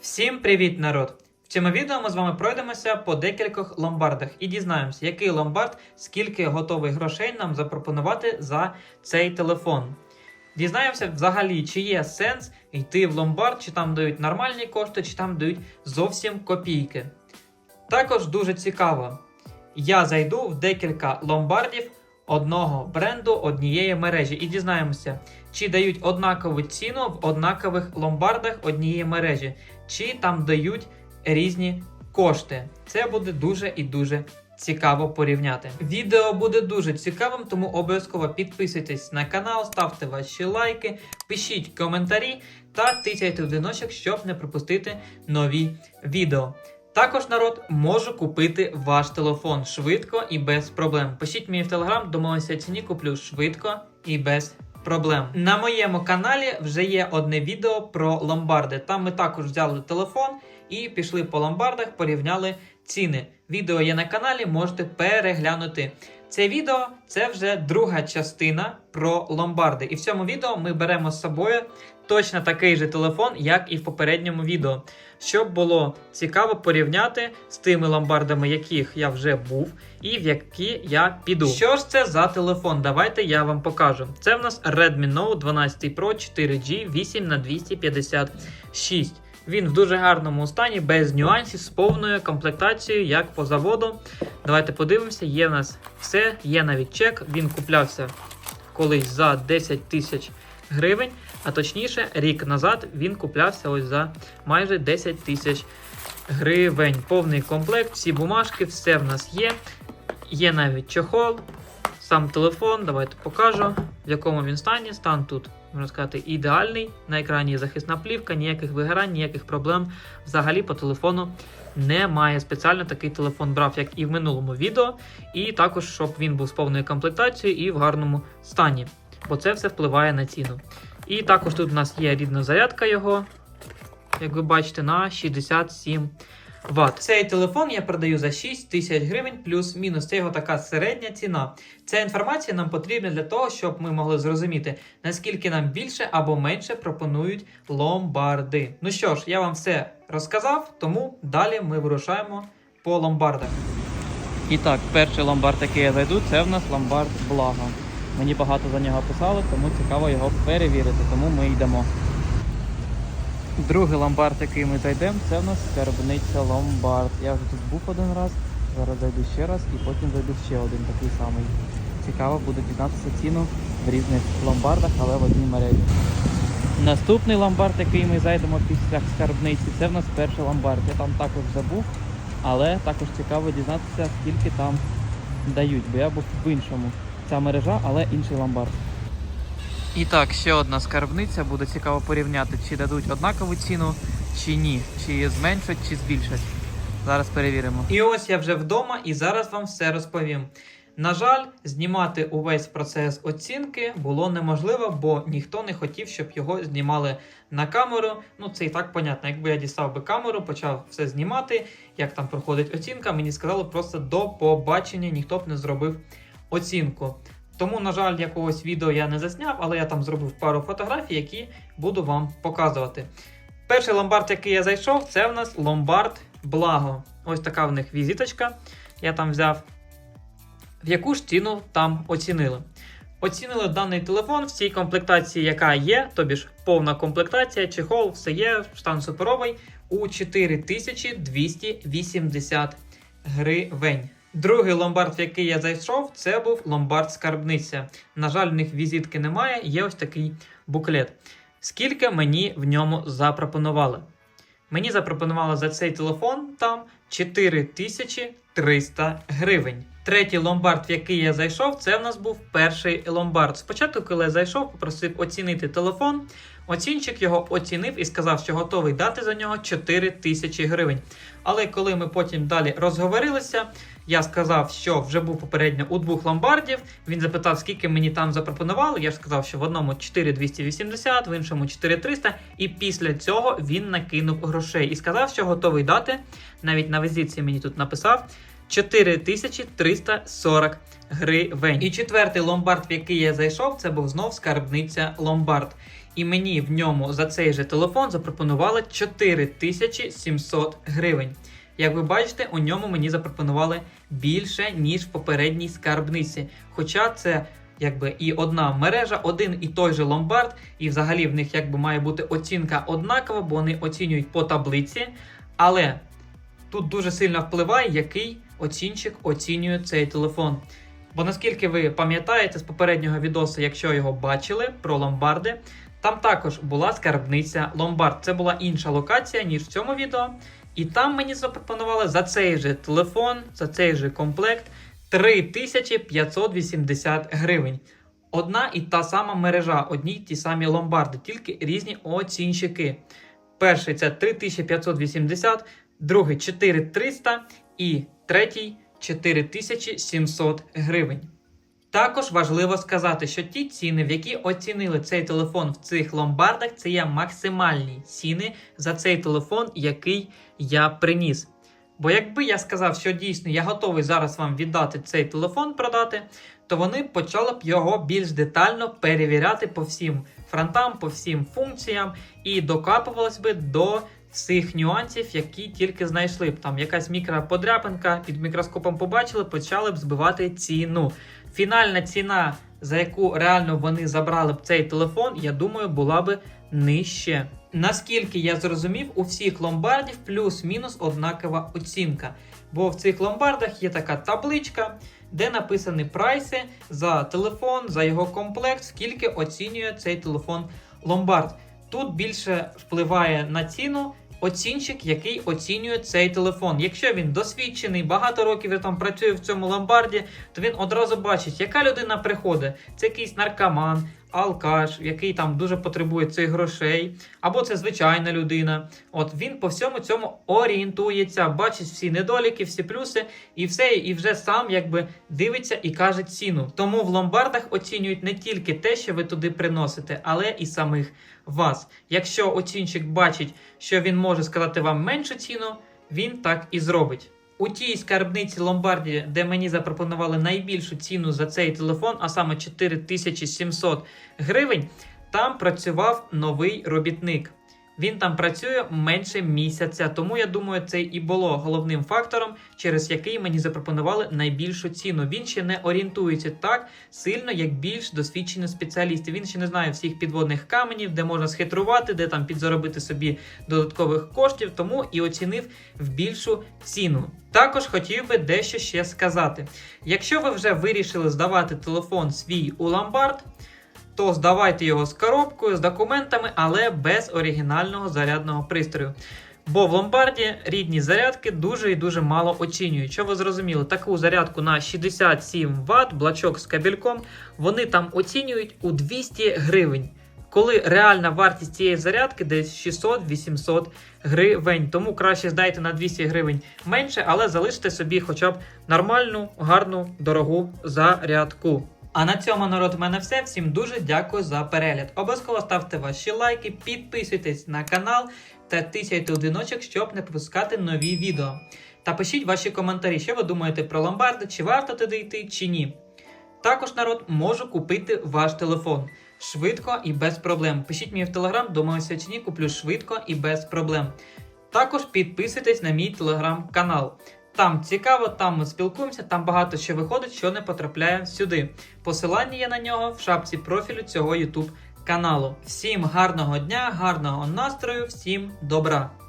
Всім привіт, народ! В цьому відео ми з вами пройдемося по декількох ломбардах і дізнаємося, який ломбард, скільки готових грошей нам запропонувати за цей телефон. Дізнаємося взагалі, чи є сенс йти в ломбард, чи там дають нормальні кошти, чи там дають зовсім копійки. Також дуже цікаво, я зайду в декілька ломбардів одного бренду, однієї мережі і дізнаємося, чи дають однакову ціну в однакових ломбардах однієї мережі, чи там дають різні кошти. Це буде дуже і дуже цікаво порівняти. Відео буде дуже цікавим, тому обов'язково підписуйтесь на канал, ставте ваші лайки, пишіть коментарі та тицяйте в дзвіночок, щоб не пропустити нові відео. Також народ можу купити ваш телефон швидко і без проблем. Пишіть мені в телеграм, домовимося ціні, куплю швидко і без проблем. На моєму каналі вже є одне відео про ломбарди. Там ми також взяли телефон і пішли по ломбардах, порівняли ціни. Відео є на каналі, можете переглянути. Це відео це вже друга частина про ломбарди. І в цьому відео ми беремо з собою точно такий же телефон, як і в попередньому відео, щоб було цікаво порівняти з тими ломбардами, яких я вже був, і в які я піду. Що ж це за телефон? Давайте я вам покажу. Це в нас Redmi Note 12 Pro 4G 8 на 256. Він в дуже гарному стані, без нюансів, з повною комплектацією, як по заводу. Давайте подивимося, є в нас все, є навіть чек. Він куплявся колись за 10 тисяч гривень, а точніше, рік назад він куплявся ось за майже 10 тисяч гривень. Повний комплект, всі бумажки, все в нас є. Є навіть чохол, сам телефон. Давайте покажу, в якому він стані. Стан тут, можна сказати, ідеальний. На екрані захисна плівка, ніяких вигорань, ніяких проблем. Взагалі по телефону немає. Спеціально такий телефон брав, як і в минулому відео. І також, щоб він був з повною комплектацією і в гарному стані. Бо це все впливає на ціну. І також тут у нас є рідна зарядка його, як ви бачите, на 67 Вт. Цей телефон я продаю за 6 тисяч гривень плюс-мінус. Це його така середня ціна. Ця інформація нам потрібна для того, щоб ми могли зрозуміти, наскільки нам більше або менше пропонують ломбарди. Ну що ж, я вам все розказав, тому далі ми вирушаємо по ломбардах. І так, перший ломбард, який я зайду, це в нас ломбард Благо. Мені багато за нього писали, тому цікаво його перевірити, тому ми йдемо. Другий ломбард, який ми зайдемо, це в нас скарбниця ломбард. Я вже тут був один раз, зараз зайду ще раз і потім зайду ще один такий самий. Цікаво буде дізнатися ціну в різних ломбардах, але в одній мережі. Наступний ломбард, який ми зайдемо після скарбниці, це в нас перший ломбард. Я там також забув, але також цікаво дізнатися, скільки там дають, бо я був в іншому. Ця мережа, але інший ломбард. І так, ще одна скарбниця. Буде цікаво порівняти, чи дадуть однакову ціну, чи ні, чи зменшать, чи збільшать. Зараз перевіримо. І ось я вже вдома і зараз вам все розповім. На жаль, знімати увесь процес оцінки було неможливо, бо ніхто не хотів, щоб його знімали на камеру. Ну це і так понятно. Якби я дістав би камеру, почав все знімати, як там проходить оцінка, мені сказали просто до побачення, ніхто б не зробив оцінку. Тому, на жаль, якогось відео я не засняв, але я там зробив пару фотографій, які буду вам показувати. Перший ломбард, який я зайшов, це в нас ломбард Благо. Ось така в них візиточка. Я там взяв. В яку ж ціну там оцінили? Оцінили даний телефон в цій комплектації, яка є, тобі ж повна комплектація, чехол, все є, стан суперовий, у 4280 гривень. Другий ломбард, в який я зайшов, це був ломбард скарбниця. На жаль, в них візитки немає, є ось такий буклет. Скільки мені в ньому запропонували? Мені запропонували за цей телефон там 4300 гривень. Третій ломбард, в який я зайшов, це в нас був перший ломбард. Спочатку, коли я зайшов, попросив оцінити телефон. Оцінчик його оцінив і сказав, що готовий дати за нього 4 тисячі гривень. Але коли ми потім далі розговорилися, я сказав, що вже був попередньо у двох ломбардів. Він запитав, скільки мені там запропонували. Я ж сказав, що в одному 4280, в іншому 4300. І після цього він накинув грошей і сказав, що готовий дати. Навіть на візитці мені тут написав 4340 гривень. І четвертий ломбард, в який я зайшов, це був знов скарбниця ломбард. і мені в ньому за цей же телефон запропонували 4700 гривень. Як ви бачите, у ньому мені запропонували більше, ніж в попередній скарбниці. Хоча це якби і одна мережа, один і той же ломбард, і взагалі в них якби має бути оцінка однакова, бо вони оцінюють по таблиці. Але тут дуже сильно впливає, який оцінщик оцінює цей телефон. Бо наскільки ви пам'ятаєте з попереднього відосу, якщо його бачили про ломбарди, там також була скарбниця ломбард. Це була інша локація, ніж в цьому відео. І там мені запропонували за цей же телефон, за цей же комплект 3580 гривень. Одна і та сама мережа, одні й ті самі ломбарди, тільки різні оцінщики. Перший це 3580, другий 4300 і третій 4700 гривень. Також важливо сказати, що ті ціни, в які оцінили цей телефон в цих ломбардах, це є максимальні ціни за цей телефон, який я приніс. Бо якби я сказав, що дійсно я готовий зараз вам віддати цей телефон продати, то вони почали б його більш детально перевіряти по всім фронтам, по всім функціям і докапувались би до цих нюансів, які тільки знайшли б. Там якась мікроподряпинка під мікроскопом побачили, почали б збивати ціну. Фінальна ціна, за яку реально вони забрали б цей телефон, я думаю, була би нижче. Наскільки я зрозумів, у всіх ломбардів плюс-мінус однакова оцінка. Бо в цих ломбардах є така табличка, де написані прайси за телефон, за його комплект, скільки оцінює цей телефон ломбард. Тут більше впливає на ціну оцінщик, який оцінює цей телефон. Якщо він досвідчений, багато років там працює в цьому ломбарді, то він одразу бачить, яка людина приходить. Це якийсь наркоман, алкаш, який там дуже потребує цих грошей, або це звичайна людина. От він по всьому цьому орієнтується, бачить всі недоліки, всі плюси, і все, і вже сам якби дивиться і каже ціну. Тому в ломбардах оцінюють не тільки те, що ви туди приносите, але і самих вас. Якщо оцінщик бачить, що він може сказати вам меншу ціну, він так і зробить. У тій скарбниці Ломбарді, де мені запропонували найбільшу ціну за цей телефон, а саме 4700 гривень, там працював новий робітник. Він там працює менше місяця, тому я думаю, це і було головним фактором, через який мені запропонували найбільшу ціну. Він ще не орієнтується так сильно, як більш досвідчені спеціалісти. Він ще не знає всіх підводних каменів, де можна схитрувати, де там підзаробити собі додаткових коштів, тому і оцінив в більшу ціну. Також хотів би дещо ще сказати: якщо ви вже вирішили здавати телефон свій у ломбард, то здавайте його з коробкою, з документами, але без оригінального зарядного пристрою. Бо в ломбарді рідні зарядки дуже і дуже мало оцінюють. Що ви зрозуміли, таку зарядку на 67 Вт, блачок з кабельком, вони там оцінюють у 200 гривень. Коли реальна вартість цієї зарядки десь 600-800 гривень. Тому краще здайте на 200 гривень менше, але залиште собі хоча б нормальну, гарну, дорогу зарядку. А на цьому народ в мене все. Всім дуже дякую за перегляд. Обов'язково ставте ваші лайки, підписуйтесь на канал та тисяйте одиночок, щоб не пропускати нові відео. Та пишіть ваші коментарі, що ви думаєте про ломбарди, чи варто туди йти, чи ні. Також народ можу купити ваш телефон. Швидко і без проблем. Пишіть мені в телеграм, думаюся чи ні, куплю швидко і без проблем. Також підписуйтесь на мій телеграм-канал. Там цікаво, там ми спілкуємося, там багато що виходить, що не потрапляє сюди. Посилання є на нього в шапці профілю цього YouTube каналу. Всім гарного дня, гарного настрою, всім добра!